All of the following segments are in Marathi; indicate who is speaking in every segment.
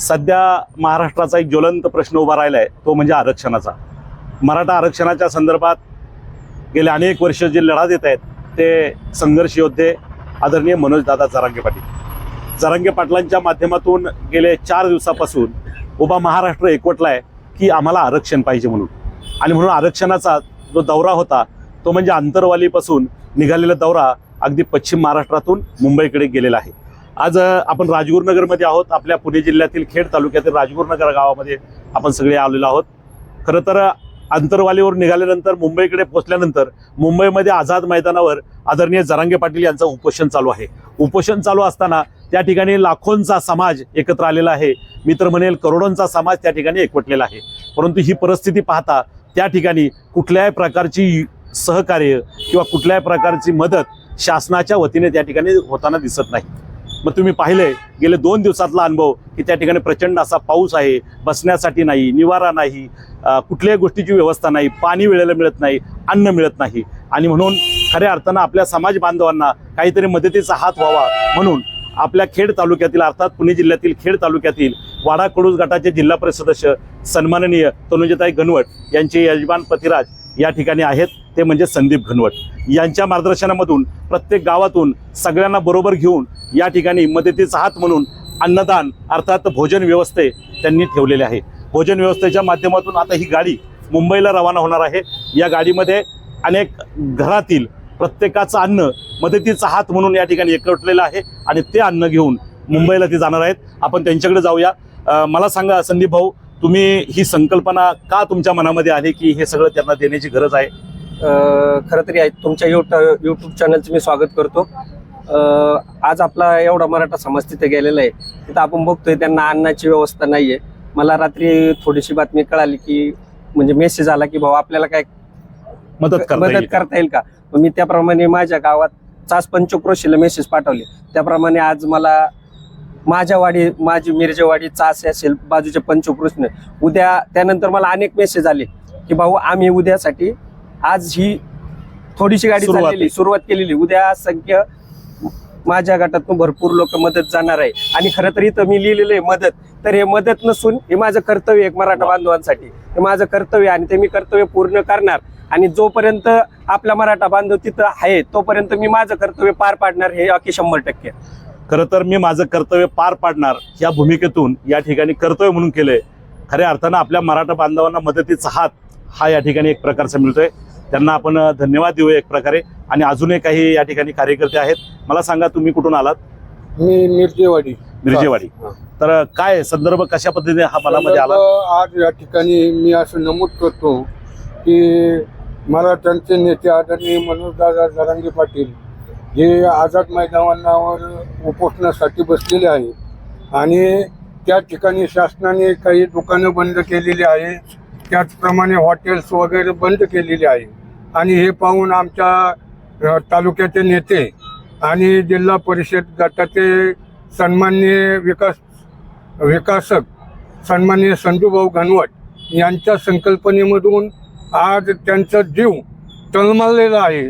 Speaker 1: सध्या महाराष्ट्राचा एक ज्वलंत प्रश्न उभा राहिला आहे तो म्हणजे आरक्षणाचा. मराठा आरक्षणाच्या संदर्भात गेले अनेक वर्ष जे लढा देत आहेत ते संघर्ष योद्धे आदरणीय मनोजदादा जरांगे पाटील. जरांगे पाटलांच्या माध्यमातून गेले चार दिवसापासून उभा महाराष्ट्र एकवटला आहे की आम्हाला आरक्षण पाहिजे म्हणून. आणि म्हणून आरक्षणाचा जो दौरा होता तो म्हणजे आंतरवालीपासून निघालेला दौरा अगदी पश्चिम महाराष्ट्रातून मुंबईकडे गेलेला आहे. आज आपण राजगुरुनगरमध्ये आहोत. आपल्या पुणे जिल्ह्यातील खेड तालुक्यातील राजगुरुनगर गावामध्ये आपण सगळे आलेलो आहोत. खरं तर आंतरवालीवर निघाल्यानंतर मुंबईकडे पोहोचल्यानंतर मुंबईमध्ये आझाद मैदानावर आदरणीय जरांगे पाटील यांचं उपोषण चालू आहे. उपोषण चालू असताना त्या ठिकाणी लाखोंचा समाज एकत्र आलेला आहे. मी तर म्हणेल करोडोंचा समाज त्या ठिकाणी एकवटलेला आहे. परंतु ही परिस्थिती पाहता त्या ठिकाणी कुठल्याही प्रकारची सहकार्य किंवा कुठल्याही प्रकारची मदत शासनाच्या वतीने त्या ठिकाणी होताना दिसत नाही. मग तुम्ही पाहिले गेले दोन दिवसातला अनुभव की त्या ठिकाणी प्रचंड असा पाऊस आहे बसण्यासाठी नाही निवारा नाही कुठल्याही गोष्टीची व्यवस्था नाही पाणी वेळेला मिळत नाही अन्न मिळत नाही. आणि म्हणून खऱ्या अर्थानं आपल्या समाज बांधवांना काहीतरी मदतीचा हात व्हावा म्हणून आपल्या खेड तालुक्यातील अर्थात पुणे जिल्ह्यातील खेड तालुक्यातील वाडा कडूस गटाचे जिल्हा परिषद सदस्य सन्माननीय तनुजताई गणवट यांचे यजमान पतिराज या ठिकाणी आहेत. ते म्हणजे संदीप घनवट. यांच्या मार्गदर्शनामधून प्रत्येक गावातून सगळ्यांना बरोबर घेऊन या ठिकाणी मदतीचा हात म्हणून अन्नदान अर्थात भोजन व्यवस्थे त्यांनी ठेवलेले आहे. भोजन व्यवस्थेच्या माध्यमातून आता ही गाडी मुंबईला रवाना होणार आहे. या गाडीमध्ये अनेक घरातील प्रत्येकाचं अन्न मदतीचा हात म्हणून या ठिकाणी एकवटलेलं आहे आणि ते अन्न घेऊन मुंबईला ते जाणार आहेत. आपण त्यांच्याकडे जाऊया. मला सांगा संदीप भाऊ तुम्ही ही संकल्पना का तुमच्या मनामध्ये आली की हे सगळं त्यांना देण्याची गरज आहे?
Speaker 2: खरं तरी आहे तुमच्या युट्यूब युट्यूब चॅनलचं मी स्वागत करतो. आज आपला एवढा मराठा समाज तिथे गेलेला आहे. तिथं आपण बघतोय त्यांना अन्नाची व्यवस्था नाहीये. मला रात्री थोडीशी बातमी कळाली की म्हणजे मेसेज आला की भाऊ आपल्याला काय
Speaker 1: मदत करता
Speaker 2: मदत. करता येईल का? मग मी त्याप्रमाणे माझ्या गावात चास पंचक्रोशीला मेसेज पाठवले. त्याप्रमाणे आज मला माझ्या वाडी माझी मिरजेवाडी चास असेल बाजूच्या पंचक्रोशीने. उद्या त्यानंतर मला अनेक मेसेज आले की भाऊ आम्ही उद्यासाठी आज ही थोडीशी गाडी
Speaker 1: सुरुवात
Speaker 2: चाललेली सुरुवात केलेली. उद्या संख्य माझ्या गटातून भरपूर लोक मदत जाणार आहे. आणि खरं तर इथं मी लिहिलेलं आहे मदत. तर हे मदत नसून हे माझं कर्तव्य आहे एक मराठा बांधवांसाठी. हे माझं कर्तव्य आणि ते मी कर्तव्य पूर्ण करणार. आणि जोपर्यंत आपला मराठा बांधव तिथं आहे तोपर्यंत मी माझं कर्तव्य पार पाडणार हे अकी शंभर टक्के
Speaker 1: खरं तर मी माझं कर्तव्य पार पाडणार या भूमिकेतून या ठिकाणी कर्तव्य म्हणून केलंय. खऱ्या अर्थानं आपल्या मराठा बांधवांना मदतीचा हात हा या ठिकाणी एक प्रकारचा मिळतोय. त्यांना आपण धन्यवाद देऊ एक प्रकारे. आणि अजूनही काही या ठिकाणी कार्यकर्ते आहेत. मला सांगा तुम्ही कुठून आलात?
Speaker 3: मी मिरजेवाडी.
Speaker 1: मिरजेवाडी. तर काय संदर्भ कशा पद्धतीने हा मनामध्ये आला
Speaker 3: आज या ठिकाणी मी असं नमूद करतो की मराठ्यांचे नेते आदरणीय मनोजदादा जरांगे पाटील हे आझाद मैदानावर उपोषणासाठी बसलेले आहे आणि त्या ठिकाणी शासनाने काही दुकानं बंद केलेली आहे त्याचप्रमाणे हॉटेल्स वगैरे बंद केलेली आहे आणि हे पाहून आमच्या तालुक्याचे नेते आणि जिल्हा परिषद गटाचे सन्मान्य विकास विकासक सन्माननीय संजूभाऊ घनवट यांच्या संकल्पनेमधून आज त्यांचा जीव तळमळलेला आहे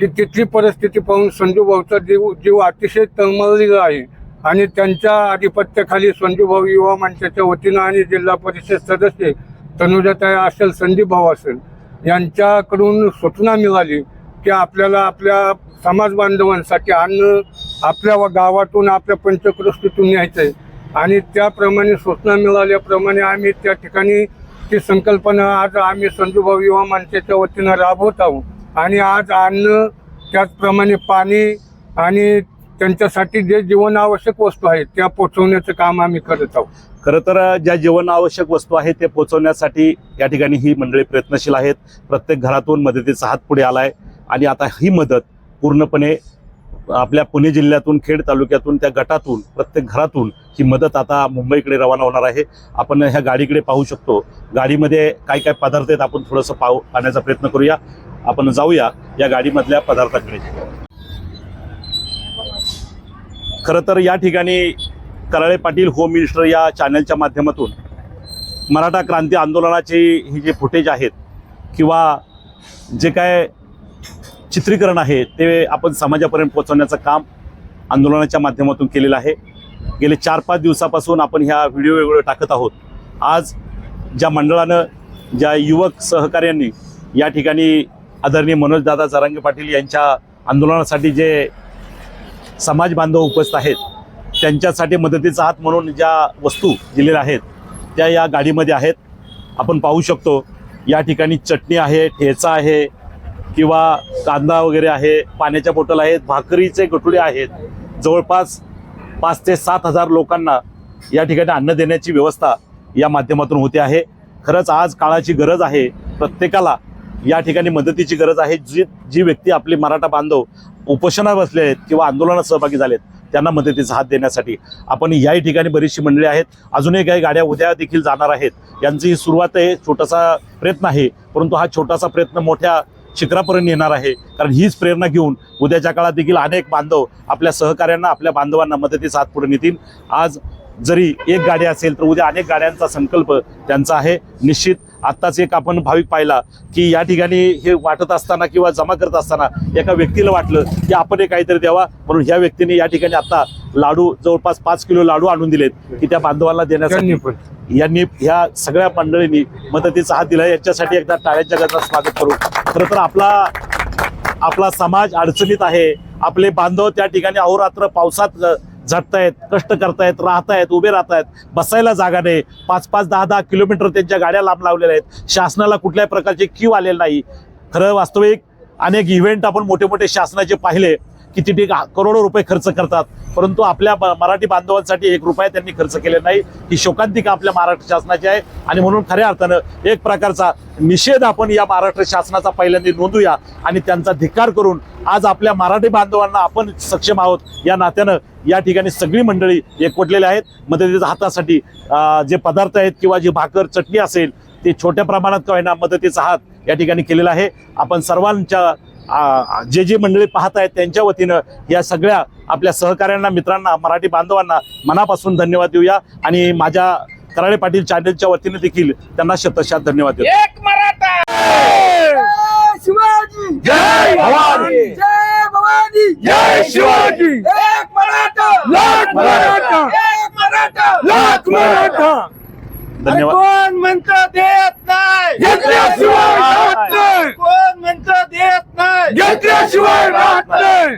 Speaker 3: की तिथली परिस्थिती पाहून संजूभाऊचा जीव जीव अतिशय तळमळलेला आहे. आणि त्यांच्या आधिपत्याखाली संजूभाऊ युवा मंचाच्या वतीनं आणि जिल्हा परिषद सदस्य तनुजाताई असेल संदीप भाऊ असेल यांच्याकडून सूचना मिळाली की आपल्याला आपल्या समाज बांधवांसाठी अन्न आपल्या गावातून आपल्या पंचकृष्टीतून न्यायचं आहे. आणि त्याप्रमाणे सूचना मिळाल्याप्रमाणे आम्ही त्या ठिकाणी ती संकल्पना आज आम्ही संजूभाऊ युवा मंचाच्या वतीनं राबवत आहोत. आणि आज अन्न त्याचप्रमाणे पाणी आणि त्यांच्यासाठी जे जीवनावश्यक वस्तू आहेत त्या पोचवण्याचं काम आम्ही करत आहोत.
Speaker 1: खरं तर ज्या जीवनावश्यक वस्तू आहेत ते पोहोचवण्यासाठी या ठिकाणी ही मंडळी प्रयत्नशील आहेत. प्रत्येक घरातून मदतीचा हात पुढे आलाय. आणि आता ही मदत पूर्णपणे आपल्या पुणे जिल्ह्यातून खेड तालुक्यातून त्या गटातून प्रत्येक घरातून ही मदत आता मुंबईकडे रवाना होणार आहे. आपण ह्या गाडीकडे पाहू शकतो. गाडीमध्ये काय काय पदार्थ आहेत आपण थोडंसं पाहू पाहण्याचा प्रयत्न करूया. आपण जाऊया या गाडीमधल्या पदार्थाकडे. खरं तर या ठिकाणी कराळे पाटील होम मिनिस्टर या चॅनलच्या माध्यमातून मराठा क्रांती आंदोलनाचे ही जे फुटेज आहेत किंवा जे काय चित्रीकरण आहे ते आपण समाजापर्यंत पोहोचवण्याचं काम आंदोलनाच्या माध्यमातून केलेलं आहे. गेले चार पाच दिवसापासून आपण ह्या व्हिडिओ वेगवेगळे टाकत आहोत. आज ज्या मंडळानं ज्या युवक सहकार्यांनी या ठिकाणी आदरणीय मनोजदादा जरांगे पाटील यांच्या आंदोलनासाठी जे समाज बांधव उपस्थित आहेत. त्यांच्यासाठी मदतीचा हात म्हणून ज्या वस्तू दिलेल्या आहेत त्या या गाडीमध्ये आहेत. आपण पाहू शकतो या ठिकाणी चटणी आहे ठेचा आहे किंवा कांदा वगैरे आहे पाण्याच्या बॉटल आहेत भाकरीचे गटुडे आहेत. जवळपास पाच ते सात हजार लोकांना या ठिकाणी अन्न देण्याची व्यवस्था या माध्यमातून होते आहे. खरंच आज काळाची गरज आहे प्रत्येकाला या ठिकाणी मदतीची गरज आहे. जी जी व्यक्ती आपली मराठा बांधव उपोषणात बसले आहेत किंवा आंदोलनात सहभागी झालेत त्यांना मदतीचा हात देण्यासाठी. आपण याही ठिकाणी बरीचशी मंडळी आहेत अजूनही काही गाड्या उद्या देखील जाणार आहेत. यांची ही सुरुवात आहे छोटासा प्रयत्न आहे परंतु हा छोटासा प्रयत्न मोठ्या शिखरापर्यंत येणार आहे. कारण हीच प्रेरणा घेऊन उद्याच्या काळात देखील अनेक बांधव आपल्या सहकाऱ्यांना आपल्या बांधवांना मदतीचा हात पुढे नेतील. आज जरी एक गाडी असेल तर उद्या अनेक गाड्यांचा संकल्प त्यांचा आहे. निश्चित आत्ताच एक आपण भाविक पाहिला की या ठिकाणी हे वाटत असताना किंवा जमा करत असताना एका व्यक्तीला वाटलं की आपण हे काहीतरी द्यावा. म्हणून ह्या व्यक्तीने या ठिकाणी आता लाडू जवळपास पाच किलो लाडू आणून दिलेत की त्या बांधवांना देण्यासाठी. यांनी ह्या सगळ्या मंडळींनी मदतीचा हात दिला. याच्यासाठी एकदा टाळ्यांच्या गजरात स्वागत करू. खरं तर आपला आपला समाज अडचणीत आहे. आपले बांधव त्या ठिकाणी अहोरात्र पावसात झटतायत कष्ट करतायत राहतायत उभे राहतायत बसायला जागा नाही. पाच पाच दहा दहा किलोमीटर त्यांच्या गाड्या लांब लावलेल्या आहेत. शासनाला कुठल्याही प्रकारचे क्यू आलेले नाही. खरं वास्तविक अनेक इव्हेंट आपण मोठे मोठे शासनाचे पाहिले. की तिथे गा- करोडो रुपये खर्च करतात. परंतु आपल्या ब- मराठी बांधवांसाठी एक रुपया त्यांनी खर्च केले नाही. ही शोकांतिका आपल्या महाराष्ट्र शासनाची आहे. आणि म्हणून खऱ्या अर्थानं एक प्रकारचा निषेध आपण या महाराष्ट्र शासनाचा पहिल्यांदा नोंदूया आणि त्यांचा धिक्कार करून आज आपल्या मराठी बांधवांना आपण सक्षम आहोत. या नात्यानं या ठिकाणी सगळी मंडळी एकवटलेली आहेत. मदतीच्या हातासाठी जे पदार्थ आहेत किंवा जी भाकर चटणी असेल ते छोट्या प्रमाणात का होईना मदतीचा हात या ठिकाणी केलेला आहे. आपण सर्वांच्या जे जे मंडळी पाहत आहेत त्यांच्या वतीनं या सगळ्या आपल्या सहकाऱ्यांना मित्रांना मराठी बांधवांना मनापासून धन्यवाद देऊया. आणि माझ्या कराळे पाटील चॅनलच्या वतीने देखील त्यांना शतशत धन्यवाद
Speaker 4: मराठा! शिवाजी!
Speaker 3: जय भवानी!
Speaker 4: जय भवानी!
Speaker 3: जय शिवाजी!
Speaker 4: एक मराठा!
Speaker 3: लाख मराठा!
Speaker 4: एक मराठा!
Speaker 3: लाख मराठा!
Speaker 1: धन्यवाद.
Speaker 4: कोण म्हणतं
Speaker 3: घेतल्याशिवाय राहत नाही!